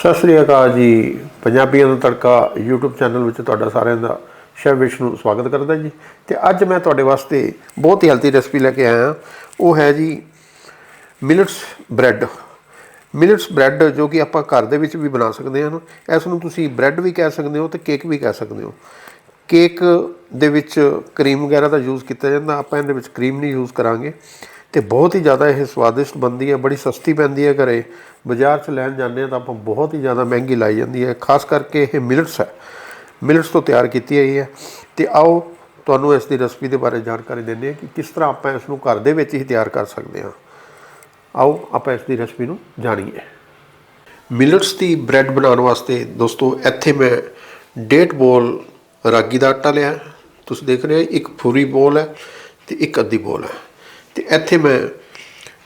ਸਤਿ ਸ੍ਰੀ ਅਕਾਲ ਜੀ। ਪੰਜਾਬੀਆਂ ਦਾ ਤੜਕਾ YouTube ਚੈਨਲ ਵਿੱਚ ਤੁਹਾਡਾ ਸਾਰਿਆਂ ਦਾ ਸ਼ੈਫ ਵਿਸ਼ਨੂੰ ਸਵਾਗਤ ਕਰਦਾ ਜੀ। ਤੇ ਅੱਜ ਮੈਂ ਤੁਹਾਡੇ ਵਾਸਤੇ ਬਹੁਤ ਹੀ ਹੈਲਥੀ ਰੈਸਪੀ ਲੈ ਕੇ ਆਇਆ। ਉਹ ਹੈ ਜੀ ਮਿਲਟਸ ਬ੍ਰੈਡ। ਮਿਲਟਸ ਬ੍ਰੈਡ ਜੋ ਕਿ ਆਪਾਂ ਘਰ ਦੇ ਵਿੱਚ ਵੀ ਬਣਾ ਸਕਦੇ ਹਾਂ ਇਸ ਨੂੰ ਤੁਸੀਂ ਬ੍ਰੈਡ ਵੀ ਕਹਿ ਸਕਦੇ ਹੋ ਤੇ ਕੇਕ ਵੀ ਕਹਿ ਸਕਦੇ ਹੋ। ਕੇਕ ਦੇ ਵਿੱਚ ਕਰੀਮ ਵਗੈਰਾ ਦਾ ਯੂਜ਼ ਕੀਤਾ ਜਾਂਦਾ, ਆਪਾਂ ਇਹਦੇ ਵਿੱਚ ਕਰੀਮ ਨਹੀਂ ਯੂਜ਼ ਕਰਾਂਗੇ। ਤੇ ਬਹੁਤ ਹੀ ਜ਼ਿਆਦਾ ਇਹ ਸਵਾਦਿਸ਼ਟ ਬਣਦੀ ਹੈ, ਬੜੀ ਸਸਤੀ ਪੈਂਦੀ ਹੈ ਘਰੇ। ਬਾਜ਼ਾਰ 'ਚ ਲੈਣ ਜਾਂਦੇ ਆ ਤਾਂ ਆਪਾਂ ਬਹੁਤ ਹੀ ਜ਼ਿਆਦਾ ਮਹਿੰਗੀ ਲਾਈ ਜਾਂਦੀ ਹੈ। ਖਾਸ ਕਰਕੇ ਇਹ ਮਿਲਟਸ ਹੈ। ਮਿਲਟਸ ਤੋਂ ਤਿਆਰ ਕੀਤੀ ਹੋਈ ਹੈ। ਤੇ ਆਓ ਤੁਹਾਨੂੰ ਇਸ ਦੀ ਰੈਸਪੀ ਦੇ ਬਾਰੇ ਜਾਣਕਾਰੀ ਦਿੰਦੇ ਹਾਂ ਕਿ ਕਿਸ ਤਰ੍ਹਾਂ ਆਪਾਂ ਇਸ ਨੂੰ ਘਰ ਦੇ ਵਿੱਚ ਹੀ ਤਿਆਰ ਕਰ ਸਕਦੇ ਹਾਂ। ਆਓ ਆਪਾਂ ਇਸ ਦੀ ਰੈਸਪੀ ਨੂੰ ਜਾਣੀਏ। ਮਿਲਟਸ ਦੀ ਬ੍ਰੈਡ ਬਣਾਉਣ ਵਾਸਤੇ ਦੋਸਤੋ, ਇੱਥੇ ਮੈਂ ਡੇਢ ਬੋਲ ਰਾਗੀ ਦਾ ਆਟਾ ਲਿਆ। ਤੁਸੀਂ ਦੇਖ ਰਹੇ ਹੋ, ਇੱਕ ਪੂਰੀ ਬੋਲ ਹੈ ਤੇ ਇੱਕ ਅੱਧੀ ਬੋਲ ਹੈ। ਤੇ ਇੱਥੇ ਮੈਂ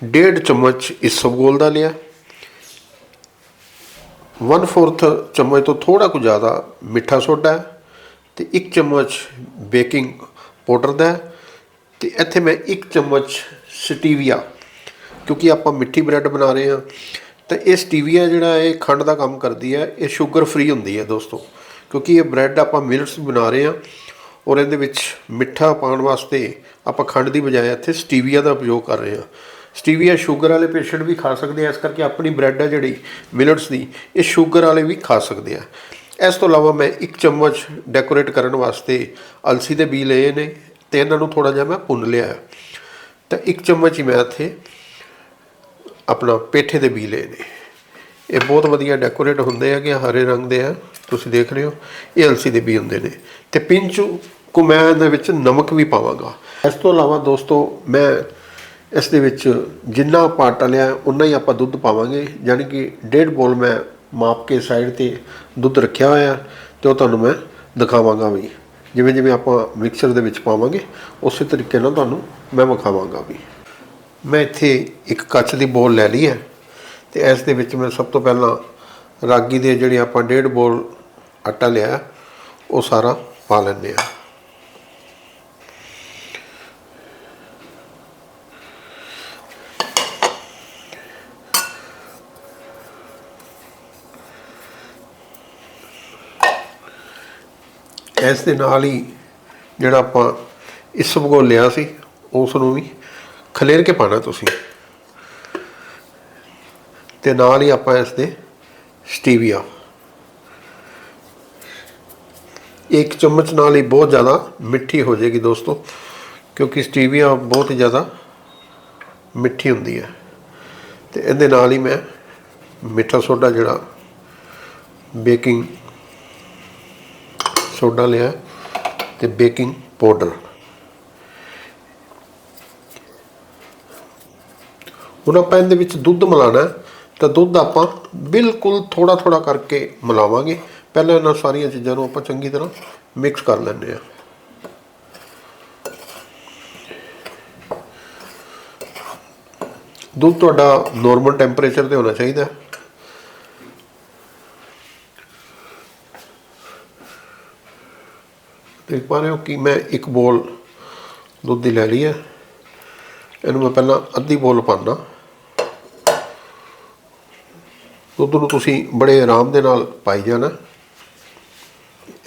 ਡੇਢ ਚਮਚ ਇਸਬਗੋਲ ਦਾ ਲਿਆ। 1/4 ਚਮਚ ਤੋਂ ਥੋੜਾ ਕੁ ਜ਼ਿਆਦਾ ਮਿੱਠਾ ਸੋਡਾ ਹੈ ਤੇ 1 ਚਮਚ ਬੇਕਿੰਗ ਪਾਊਡਰ ਦਾ ਹੈ ਤੇ ਇੱਥੇ ਮੈਂ 1 ਚਮਚ ਸਟੀਵੀਆ, ਕਿਉਂਕਿ ਆਪਾਂ ਮਿੱਠੀ ਬ੍ਰੈਡ ਬਣਾ ਰਹੇ ਹਾਂ। ਤਾਂ ਇਹ ਸਟੀਵੀਆ ਜਿਹੜਾ ਇਹ ਖੰਡ ਦਾ ਕੰਮ ਕਰਦੀ ਹੈ, ਇਹ ਸ਼ੂਗਰ ਫ੍ਰੀ ਹੁੰਦੀ ਹੈ ਦੋਸਤੋ, ਕਿਉਂਕਿ ਇਹ ਬ੍ਰੈਡ ਆਪਾਂ ਮਿਲਟਸ ਬਣਾ ਰਹੇ ਹਾਂ। ਔਰ ਇਹਦੇ ਵਿੱਚ ਮਿੱਠਾ ਪਾਉਣ ਵਾਸਤੇ ਆਪਾਂ ਖੰਡ ਦੀ ਬਜਾਏ ਇੱਥੇ ਸਟੀਵੀਆ ਦਾ ਉਪਯੋਗ ਕਰ ਰਹੇ ਹਾਂ। ਸਟੀਵੀਆ ਸ਼ੂਗਰ ਵਾਲੇ ਪੇਸ਼ੈਂਟ ਵੀ ਖਾ ਸਕਦੇ ਆ, ਇਸ ਕਰਕੇ ਆਪਣੀ ਬ੍ਰੈਡ ਹੈ ਜਿਹੜੀ ਮਿਲਟਸ ਦੀ, ਇਹ ਸ਼ੂਗਰ ਵਾਲੇ ਵੀ ਖਾ ਸਕਦੇ ਆ। ਇਸ ਤੋਂ ਇਲਾਵਾ ਮੈਂ ਇੱਕ ਚਮਚ ਡੈਕੋਰੇਟ ਕਰਨ ਵਾਸਤੇ ਅਲਸੀ ਦੇ ਬੀ ਲਏ ਨੇ ਤੇ ਇਹਨਾਂ ਨੂੰ ਥੋੜਾ ਜਿਹਾ ਮੈਂ ਭੁੰਨ ਲਿਆ ਤਾਂ ਇੱਕ ਚਮਚ ਹੀ ਮੈਂ ਇੱਥੇ ਆਪਣਾ ਪੇਠੇ ਦੇ ਬੀ ਲਏ ਨੇ। ਇਹ ਬਹੁਤ ਵਧੀਆ ਡੈਕੋਰੇਟ ਹੁੰਦੇ ਆ ਕਿ ਹਰੇ ਰੰਗ ਦੇ ਆ, ਤੁਸੀਂ ਦੇਖ ਰਹੇ ਹੋ, ਇਹ ਅਲਸੀ ਦੇ ਬੀ ਹੁੰਦੇ ਨੇ। ਤੇ ਪਿੰਚੂ ਕੁ ਮੈਂ ਇਹਦੇ ਵਿੱਚ ਨਮਕ ਵੀ ਪਾਵਾਂਗਾ। ਇਸ ਤੋਂ ਇਲਾਵਾ ਦੋਸਤੋ, ਮੈਂ ਇਸ ਦੇ ਵਿੱਚ ਜਿੰਨਾ ਆਪਾਂ ਆਟਾ ਲਿਆ ਉਨਾ ਹੀ ਆਪਾਂ ਦੁੱਧ ਪਾਵਾਂਗੇ, ਯਾਨੀ ਕਿ ਡੇਢ ਬੋਲ ਮੈਂ ਮਾਪ ਕੇ ਸਾਈਡ ਤੇ ਦੁੱਧ ਰੱਖਿਆ ਹੋਇਆ, ਤੇ ਉਹ ਤੁਹਾਨੂੰ ਮੈਂ ਦਿਖਾਵਾਂਗਾ ਵੀ। ਜਿਵੇਂ ਜਿਵੇਂ ਆਪਾਂ ਮਿਕਸਰ ਦੇ ਵਿੱਚ ਪਾਵਾਂਗੇ, ਉਸੇ ਤਰੀਕੇ ਨਾਲ ਤੁਹਾਨੂੰ ਮੈਂ ਵਿਖਾਵਾਂਗਾ ਵੀ। ਮੈਂ ਇੱਥੇ ਇੱਕ ਕੱਚ ਦੀ ਬੋਲ ਲੈ ਲਈ ਹੈ। ਤੇ ਇਸ ਦੇ ਵਿੱਚ ਮੈਂ ਸਭ ਤੋਂ ਪਹਿਲਾਂ ਰਾਗੀ ਦੇ ਜਿਹੜੇ ਆਪਾਂ ਡੇਢ ਬੋਲ ਆਟਾ ਲਿਆ, ਉਹ ਸਾਰਾ ਪਾ ਲੈਂਦੇ ਆ ਇਸ ਦੇ ਨਾਲ ਹੀ ਜਿਹੜਾ ਆਪਾਂ ਇਸ ਇਸਬਗੋਲ ਲਿਆ ਸੀ, ਉਸ ਨੂੰ ਵੀ ਖਲੇਰ ਕੇ ਪਾਣਾ ਤੁਸੀਂ। ਤੇ ਨਾਲ ਹੀ ਆਪਾਂ ਇਸ ਦੇ ਸਟੀਵੀਆ। ਇੱਕ ਚਮਚ ਨਾਲ ਹੀ ਬਹੁਤ ਜ਼ਿਆਦਾ ਮਿੱਠੀ ਹੋ ਜਾਏਗੀ ਦੋਸਤੋ ਕਿਉਂਕਿ ਸਟੀਵੀਆ ਬਹੁਤ ਹੀ ਜ਼ਿਆਦਾ ਮਿੱਠੀ ਹੁੰਦੀ ਹੈ। ਤੇ ਇਹਦੇ ਨਾਲ ਹੀ ਮੈਂ ਮਿੱਠਾ ਸੋਡਾ ਜਿਹੜਾ ਬੇਕਿੰਗ ਸੋਡਾ ਲਿਆ ਤੇ ਬੇਕਿੰਗ ਪਾਊਡਰ। ਹੁਣ ਆਪਾਂ ਇਹਦੇ ਵਿੱਚ ਦੁੱਧ ਮਿਲਾਣਾ ਹੈ, ਤਾਂ ਦੁੱਧ ਆਪਾਂ ਬਿਲਕੁਲ ਥੋੜਾ ਥੋੜਾ ਕਰਕੇ ਮਿਲਾਵਾਂਗੇ। ਪਹਿਲਾਂ ਇਹਨਾਂ ਸਾਰੀਆਂ ਚੀਜ਼ਾਂ ਨੂੰ ਆਪਾਂ ਚੰਗੀ ਤਰ੍ਹਾਂ ਮਿਕਸ ਕਰ ਲੈਂਦੇ ਆ ਦੁੱਧ ਤੁਹਾਡਾ ਨਾਰਮਲ ਟੈਂਪਰੇਚਰ ਤੇ ਹੋਣਾ ਚਾਹੀਦਾ। ਦੇਖ ਪਾ ਰਹੇ ਹੋ ਕਿ ਮੈਂ ਇੱਕ ਬੋਲ ਦੁੱਧ ਦੀ ਲੈ ਲਈ ਹੈ। ਇਹਨੂੰ ਮੈਂ ਪਹਿਲਾਂ ਅੱਧੀ ਬੋਲ ਪਾਣਾ ਦੁੱਧ ਨੂੰ ਤੁਸੀਂ ਬੜੇ ਆਰਾਮ ਦੇ ਨਾਲ ਪਾਈ ਜਾਣਾ।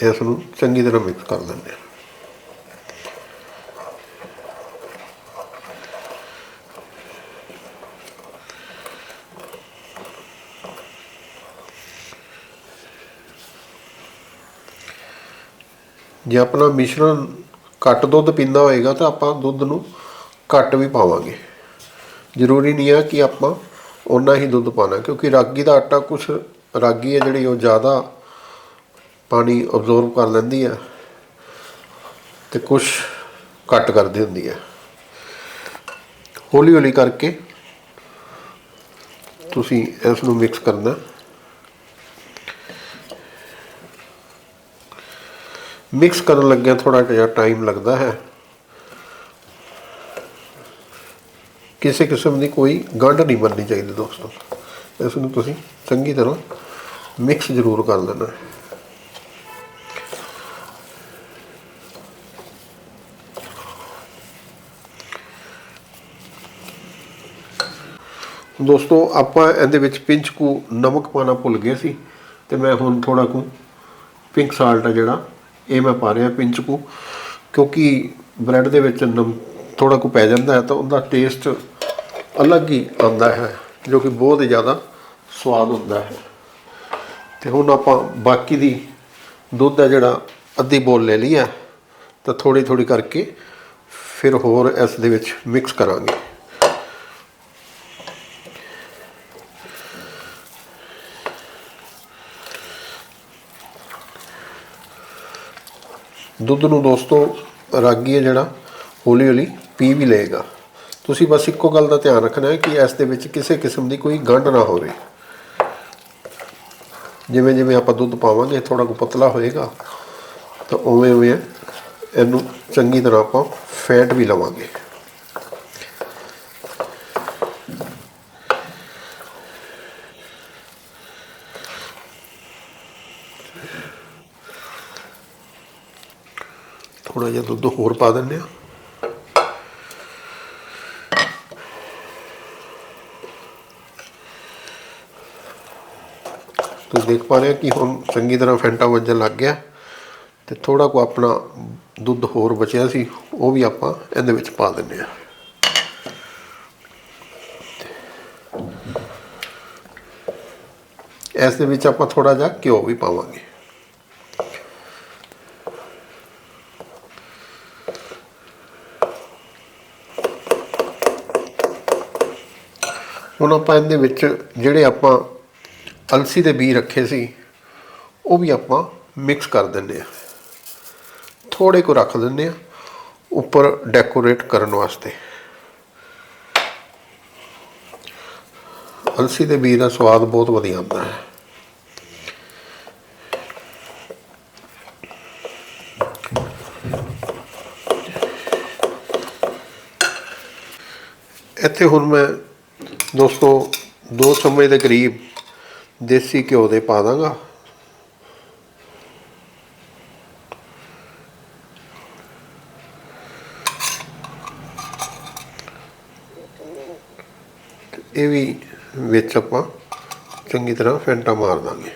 ਇਸ ਨੂੰ ਚੰਗੀ ਤਰ੍ਹਾਂ ਮਿਕਸ ਕਰ ਲੈਂਦੇ ਹਾਂ। ਜੇ ਆਪਣਾ ਮਿਸ਼ਰਣ ਘੱਟ ਦੁੱਧ ਪੀਂਦਾ ਹੋਏਗਾ ਤਾਂ ਆਪਾਂ ਦੁੱਧ ਨੂੰ ਘੱਟ ਵੀ ਪਾਵਾਂਗੇ। ਜ਼ਰੂਰੀ ਨਹੀਂ ਆ ਕਿ ਆਪਾਂ ਉਨਾ ਹੀ ਦੁੱਧ ਪਾਣਾ ਕਿਉਂਕਿ ਰਾਗੀ ਦਾ ਆਟਾ ਕੁਝ ਰਾਗੀ ਹੈ ਜਿਹੜੀ ਉਹ ਜ਼ਿਆਦਾ ਪਾਣੀ ਅਬਜ਼ੋਰਬ ਕਰ ਲੈਂਦੀ ਹੈ ਤੇ ਕੁਝ ਘੱਟ ਕਰਦੀ ਹੁੰਦੀ ਹੈ। ਹੌਲੀ ਹੌਲੀ ਕਰਕੇ ਤੁਸੀਂ ਇਸ ਨੂੰ ਮਿਕਸ ਕਰਨਾ ਮਿਕਸ ਕਰਨ ਲੱਗਿਆ ਥੋੜਾ ਜਿਹਾ ਟਾਈਮ ਲੱਗਦਾ ਹੈ। ਕਿਸੇ ਕਿਸਮ ਦੀ ਕੋਈ ਗੰਢ ਨਹੀਂ ਬਣਨੀ ਚਾਹੀਦੀ ਦੋਸਤੋ। ਇਸ ਨੂੰ ਤੁਸੀਂ ਚੰਗੀ ਤਰ੍ਹਾਂ ਮਿਕਸ ਜ਼ਰੂਰ ਕਰ ਲੈਣਾ। ਦੋਸਤੋ, ਆਪਾਂ ਇਹਦੇ ਵਿੱਚ ਪਿੰਚ ਕੁ ਨਮਕ ਪਾਣਾ ਭੁੱਲ ਗਏ ਸੀ ਤੇ ਮੈਂ ਹੁਣ ਥੋੜਾ ਕੁ ਪਿੰਕ ਸਾਲਟ ਆ ਜਿਹੜਾ, ਇਹ ਮੈਂ ਪਾ ਰਿਹਾ ਪਿੰਚ ਕੁ। ਕਿਉਂਕਿ ਬ੍ਰੈਡ ਦੇ ਵਿੱਚ ਨਮ ਥੋੜਾ ਕੁ ਪੈ ਜਾਂਦਾ ਹੈ ਤਾਂ ਉਹਦਾ ਟੇਸਟ ਅਲੱਗ ਹੀ ਆਉਂਦਾ ਹੈ, ਜੋ ਕਿ ਬਹੁਤ ਹੀ ਜ਼ਿਆਦਾ ਸਵਾਦ ਹੁੰਦਾ ਹੈ। ਤੇ ਹੁਣ ਆਪਾਂ ਬਾਕੀ ਦੀ ਦੁੱਧ ਹੈ ਜਿਹੜਾ ਅੱਧੀ ਬੋਲ ਲੈ ਲਈ ਹੈ, ਤਾਂ ਥੋੜੀ ਥੋੜੀ ਕਰਕੇ ਫਿਰ ਹੋਰ ਇਸ ਦੇ ਵਿੱਚ ਮਿਕਸ ਕਰਾਂਗੇ। ਦੁੱਧ ਨੂੰ ਦੋਸਤੋ, ਰਾਗੀ ਹੈ ਜਿਹੜਾ ਹੌਲੀ ਹੌਲੀ ਪੀ ਵੀ ਲਏਗਾ। ਤੁਸੀਂ ਬਸ ਇੱਕੋ ਗੱਲ ਦਾ ਧਿਆਨ ਰੱਖਣਾ ਹੈ ਕਿ ਇਸ ਦੇ ਵਿੱਚ ਕਿਸੇ ਕਿਸਮ ਦੀ ਕੋਈ ਗੰਢ ਨਾ ਹੋਵੇ। ਜਿਵੇਂ ਜਿਵੇਂ ਆਪਾਂ ਦੁੱਧ ਪਾਵਾਂਗੇ ਥੋੜਾ ਕੁ ਪਤਲਾ ਹੋਏਗਾ, ਤਾਂ ਉਵੇਂ ਉਵੇਂ ਇਹਨੂੰ ਚੰਗੀ ਤਰ੍ਹਾਂ ਆਪਾਂ ਫੈਟ ਵੀ ਲਵਾਂਗੇ। ਥੋੜਾ ਜਿਹਾ ਦੁੱਧ ਹੋਰ ਪਾ ਦਿੰਦੇ ਆ ਤੁਸੀਂ ਦੇਖ ਪਾ ਰਹੇ ਹੋ ਕਿ ਹੁਣ ਚੰਗੀ ਤਰ੍ਹਾਂ ਫੈਂਟਾ ਵੱਜਣ ਲੱਗ ਗਿਆ ਤੇ ਥੋੜਾ ਕੋ ਆਪਣਾ ਦੁੱਧ ਹੋਰ ਬਚਿਆ ਸੀ, ਉਹ ਵੀ ਆਪਾਂ ਇਹਦੇ ਵਿੱਚ ਪਾ ਦਿੰਦੇ ਆ ਇਸ ਦੇ ਵਿੱਚ ਆਪਾਂ ਥੋੜਾ ਜਿਹਾ ਘਿਓ ਵੀ ਪਾਵਾਂਗੇ। ਹੁਣ ਆਪਾਂ ਇਹਦੇ ਵਿੱਚ ਜਿਹੜੇ ਆਪਾਂ ਅਲਸੀ ਦੇ ਬੀ ਰੱਖੇ ਸੀ, ਉਹ ਵੀ ਆਪਾਂ ਮਿਕਸ ਕਰ ਦਿੰਦੇ ਆ ਥੋੜੇ ਕੁ ਰੱਖ ਦਿੰਦੇ ਆ ਉੱਪਰ ਡੈਕੋਰੇਟ ਕਰਨ ਵਾਸਤੇ। ਅਲਸੀ ਦੇ ਬੀ ਦਾ ਸਵਾਦ ਬਹੁਤ ਵਧੀਆ ਆਉਂਦਾ ਹੈ। ਇੱਥੇ ਹੁਣ ਮੈਂ ਦੋਸਤੋ 2 ਚਮਚ ਦੇ ਕਰੀਬ ਦੇਸੀ ਘਿਓ ਦੇ ਪਾ ਦਾਂਗਾ। ਇਹ ਵੀ ਵਿੱਚ ਆਪਾਂ ਚੰਗੀ ਤਰ੍ਹਾਂ ਫੈਂਟਾ ਮਾਰ ਦਾਂਗੇ।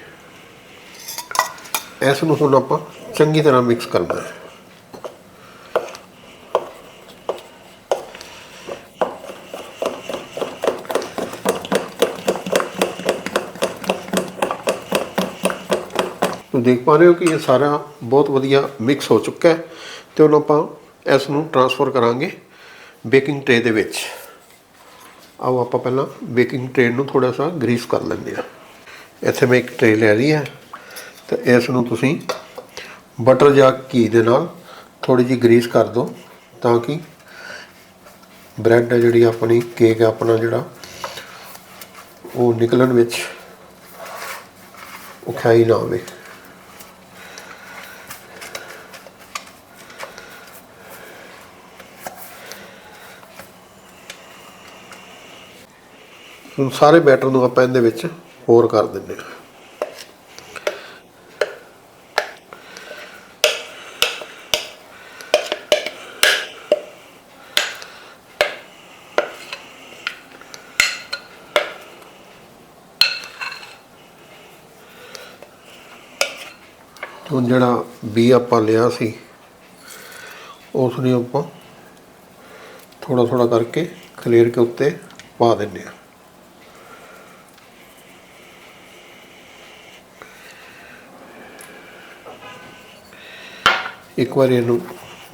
ਇਸ ਨੂੰ ਹੁਣ ਆਪਾਂ ਚੰਗੀ ਤਰ੍ਹਾਂ ਮਿਕਸ ਕਰਨਾ ਹੈ। ਦੇਖ ਪਾ ਰਹੇ ਹੋ ਕਿ ਇਹ ਸਾਰਾ ਬਹੁਤ ਵਧੀਆ ਮਿਕਸ ਹੋ ਚੁੱਕਾ ਹੈ ਤੇ ਹੁਣ ਆਪਾਂ ਇਸ ਨੂੰ ਟਰਾਂਸਫਰ ਕਰਾਂਗੇ ਬੇਕਿੰਗ ਟ੍ਰੇ ਦੇ ਵਿੱਚ। ਆਓ ਆਪਾਂ ਪਹਿਲਾਂ ਬੇਕਿੰਗ ਟ੍ਰੇ ਨੂੰ ਥੋੜਾ ਸਾ ਗਰੀਸ ਕਰ ਲੈਂਦੇ ਆ ਇੱਥੇ ਮੈਂ ਇੱਕ ਟ੍ਰੇ ਲੈ ਲਈ ਹੈ ਤੇ ਇਸ ਨੂੰ ਤੁਸੀਂ ਬਟਰ ਜਾਂ ਘੀ ਦੇ ਨਾਲ ਥੋੜੀ ਜਿਹੀ ਗਰੀਸ ਕਰ ਦਿਓ ਤਾਂ ਕਿ ਬ੍ਰੈਡ ਹੈ ਜਿਹੜੀ ਆਪਣੀ ਕੇਕ ਆਪਣਾ ਜਿਹੜਾ, ਉਹ ਨਿਕਲਣ ਵਿੱਚ ਔਖਾਈ ਨਾ ਹੋਵੇ ਹੁਣ ਸਾਰੇ ਬੈਟਰ ਨੂੰ ਆਪਾਂ ਇਹਦੇ ਵਿੱਚ ਹੋਰ ਕਰ ਦਿੰਦੇ ਹਾਂ। ਹੁਣ ਜਿਹੜਾ ਬੀ ਆਪਾਂ ਲਿਆ ਸੀ ਉਸ ਨੂੰ ਆਪਾਂ ਥੋੜਾ ਥੋੜਾ ਕਰਕੇ ਖਲੇਰ ਕੇ ਉੱਤੇ ਪਾ ਦਿੰਦੇ ਆ ਇੱਕ ਵਾਰੀ ਇਹਨੂੰ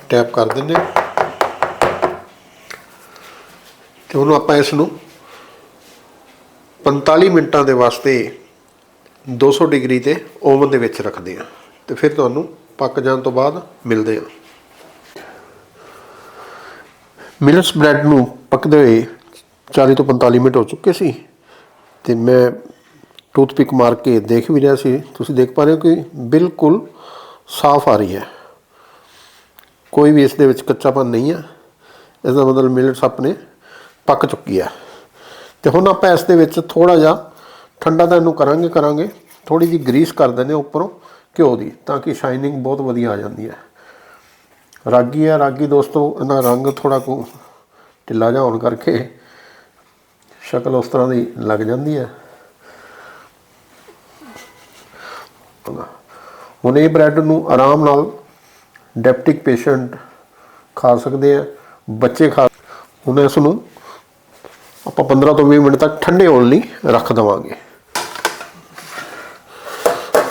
ਟੈਪ ਕਰ ਦਿੰਦੇ ਹਾਂ। ਤੇ ਉਹਨੂੰ ਆਪਾਂ ਇਸ ਨੂੰ 45 ਮਿੰਟਾਂ ਦੇ ਵਾਸਤੇ 200 ਡਿਗਰੀ ਤੇ ਓਵਨ ਦੇ ਵਿੱਚ ਰੱਖਦੇ ਹਾਂ। ਤੇ ਫਿਰ ਤੁਹਾਨੂੰ ਪੱਕ ਜਾਣ ਤੋਂ ਬਾਅਦ ਮਿਲਦੇ ਹਾਂ। ਮਿਲਟਸ ਬ੍ਰੈਡ ਨੂੰ ਪੱਕਦੇ ਹੋਏ 40 ਤੋਂ 45 ਮਿੰਟ ਹੋ ਚੁੱਕੇ ਸੀ। ਤੇ ਮੈਂ ਟੂਥਪਿਕ ਮਾਰ ਕੇ ਦੇਖ ਵੀ ਰਿਹਾ ਸੀ। ਤੁਸੀਂ ਦੇਖ ਪਾ ਰਹੇ ਹੋ ਕਿ ਬਿਲਕੁਲ ਸਾਫ਼ ਆ ਰਹੀ ਹੈ। ਕੋਈ ਵੀ ਇਸ ਦੇ ਵਿੱਚ ਕੱਚਾਪਨ ਨਹੀਂ ਹੈ ਇਸ ਦਾ ਮਤਲਬ ਮਿਲਟਸ ਆਪਣੇ ਪੱਕ ਚੁੱਕੀ ਹੈ ਤੇ ਹੁਣ ਆਪਾਂ ਇਸ ਦੇ ਵਿੱਚ ਥੋੜਾ ਜਿਹਾ ਠੰਡਾ ਤਾਂ ਇਹਨੂੰ ਕਰਾਂਗੇ ਕਰਾਂਗੇ। ਥੋੜੀ ਜਿਹੀ ਗਰੀਸ ਕਰ ਦਿੰਦੇ ਹਾਂ ਉੱਪਰੋਂ ਘਿਓ ਦੀ, ਤਾਂ ਕਿ ਸ਼ਾਈਨਿੰਗ ਬਹੁਤ ਵਧੀਆ ਆ ਜਾਂਦੀ ਹੈ। ਰਾਗੀ ਹੈ ਰਾਗੀ ਦੋਸਤੋ ਇਹਨਾਂ ਰੰਗ ਥੋੜਾ ਕੋ ਢਿੱਲਾ ਜਿਹਾ ਹੋਣ ਕਰਕੇ ਸ਼ਕਲ ਉਸ ਤਰ੍ਹਾਂ ਦੀ ਲੱਗ ਜਾਂਦੀ ਹੈ। ਹੁਣ ਇਹ ਬ੍ਰੈਡ ਨੂੰ ਆਰਾਮ ਨਾਲ ਡਾਇਬਟਿਕ ਪੇਸ਼ੈਂਟ ਖਾ ਸਕਦੇ ਆ, ਬੱਚੇ ਖਾ ਹੁਣ ਇਸ ਨੂੰ ਆਪਾਂ 15 ਤੋਂ 20 ਮਿੰਟ ਤੱਕ ਠੰਡੇ ਹੋਣ ਲਈ ਰੱਖ ਦਵਾਂਗੇ।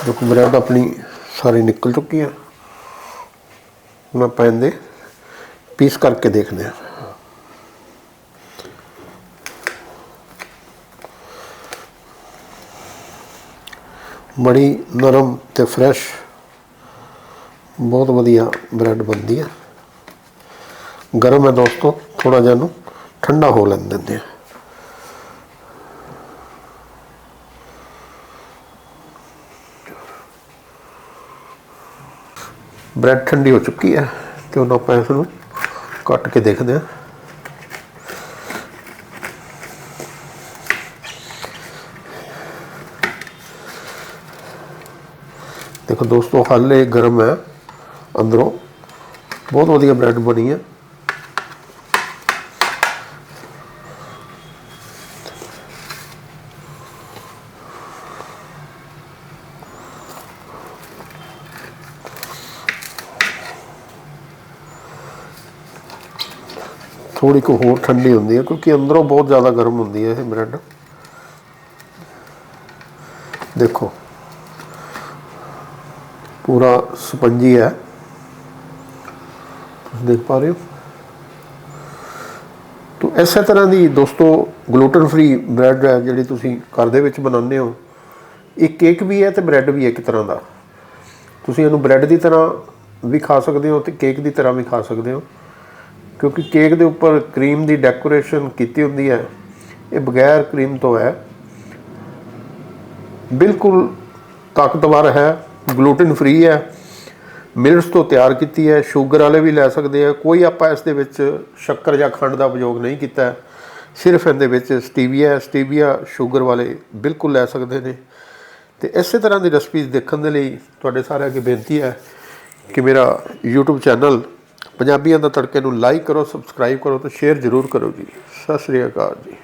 ਜੋ ਬ੍ਰੈਡ ਆਪਣੀ ਸਾਰੀ ਨਿਕਲ ਚੁੱਕੀ ਆ। ਹੁਣ ਆਪਾਂ ਇਹਦੇ ਪੀਸ ਕਰਕੇ ਦੇਖਦੇ ਹਾਂ ਬੜੀ ਨਰਮ ਤੇ ਫਰੈਸ਼ ਬਹੁਤ ਵਧੀਆ ਬ੍ਰੈਡ ਬਣਦੀ ਹੈ। ਗਰਮ ਹੈ ਦੋਸਤੋ ਥੋੜਾ ਜਿਹਾ ਨੂੰ ਠੰਡਾ ਹੋ ਲੈਣ ਦਿੰਦੇ ਹਾਂ। ਬ੍ਰੈਡ ਠੰਡੀ ਹੋ ਚੁੱਕੀ ਹੈ ਤੇ ਹੁਣ ਆਪਾਂ ਇਸ ਨੂੰ ਕੱਟ ਕੇ ਦੇਖਦੇ ਹਾਂ। ਦੇਖੋ ਦੋਸਤੋ, ਹਾਲੇ ਗਰਮ ਹੈ। ਅੰਦਰੋਂ। ਬਹੁਤ ਵਧੀਆ ਬ੍ਰੈਡ ਬਣੀ ਹੈ ਥੋੜੀ ਕੁ ਹੋਰ ਠੰਡੀ ਹੁੰਦੀ ਹੈ ਕਿਉਂਕਿ ਅੰਦਰੋਂ ਬਹੁਤ ਜ਼ਿਆਦਾ ਗਰਮ ਹੁੰਦੀ ਹੈ ਇਹ ਬ੍ਰੈਡ ਦੇਖੋ। ਪੂਰਾ ਸਪੰਜੀ ਹੈ। ਦੇਖ ਪਾ ਰਹੇ ਹੋ। ਤੋ ਇਸੇ ਤਰ੍ਹਾਂ ਦੀ ਦੋਸਤੋ ਗਲੂਟਨ ਫ੍ਰੀ ਬ੍ਰੈਡ ਹੈ ਜਿਹੜੀ ਤੁਸੀਂ ਘਰ ਦੇ ਵਿੱਚ ਬਣਾਉਂਦੇ ਹੋ। ਇਹ ਕੇਕ ਵੀ ਹੈ ਤੇ ਬ੍ਰੈਡ ਵੀ ਹੈ ਇੱਕ ਤਰ੍ਹਾਂ ਦਾ। ਤੁਸੀਂ ਇਹਨੂੰ ਬ੍ਰੈਡ ਦੀ ਤਰ੍ਹਾਂ ਵੀ ਖਾ ਸਕਦੇ ਹੋ ਤੇ ਕੇਕ ਦੀ ਤਰ੍ਹਾਂ ਵੀ ਖਾ ਸਕਦੇ ਹੋ। ਕਿਉਂਕਿ ਕੇਕ ਦੇ ਉੱਪਰ ਕਰੀਮ ਦੀ ਡੈਕੋਰੇਸ਼ਨ ਕੀਤੀ ਹੁੰਦੀ ਹੈ। ਇਹ ਬਗੈਰ ਕਰੀਮ ਤੋਂ ਹੈ। ਬਿਲਕੁਲ ਤਾਕਤਵਰ ਹੈ। ਗਲੂਟਨ ਫ੍ਰੀ ਹੈ। ਮਿਲਟਸ ਤੋਂ ਤਿਆਰ ਕੀਤੀ ਹੈ, ਸ਼ੂਗਰ ਵਾਲੇ ਵੀ ਲੈ ਸਕਦੇ ਆ। ਕੋਈ ਆਪਾਂ ਇਸ ਦੇ ਵਿੱਚ ਸ਼ੱਕਰ ਜਾਂ ਖੰਡ ਦਾ ਉਪਯੋਗ ਨਹੀਂ ਕੀਤਾ। ਸਿਰਫ ਇਹਦੇ ਵਿੱਚ ਸਟੀਵੀਆ ਸਟੀਵੀਆ ਸ਼ੂਗਰ ਵਾਲੇ ਬਿਲਕੁਲ ਲੈ ਸਕਦੇ ਨੇ। ਤੇ ਇਸੇ ਤਰ੍ਹਾਂ ਦੀ ਰੈਸਪੀਜ਼ ਦੇਖਣ ਦੇ ਲਈ ਤੁਹਾਡੇ ਸਾਰਿਆਂ ਅੱਗੇ ਬੇਨਤੀ ਹੈ ਕਿ ਮੇਰਾ YouTube ਚੈਨਲ ਪੰਜਾਬੀਆਂ ਦਾ ਤੜਕੇ ਨੂੰ ਲਾਈਕ ਕਰੋ, ਸਬਸਕ੍ਰਾਈਬ ਕਰੋ ਤੇ ਸ਼ੇਅਰ ਜ਼ਰੂਰ ਕਰੋ ਜੀ। ਸਤਿ ਸ੍ਰੀ ਅਕਾਲ ਜੀ।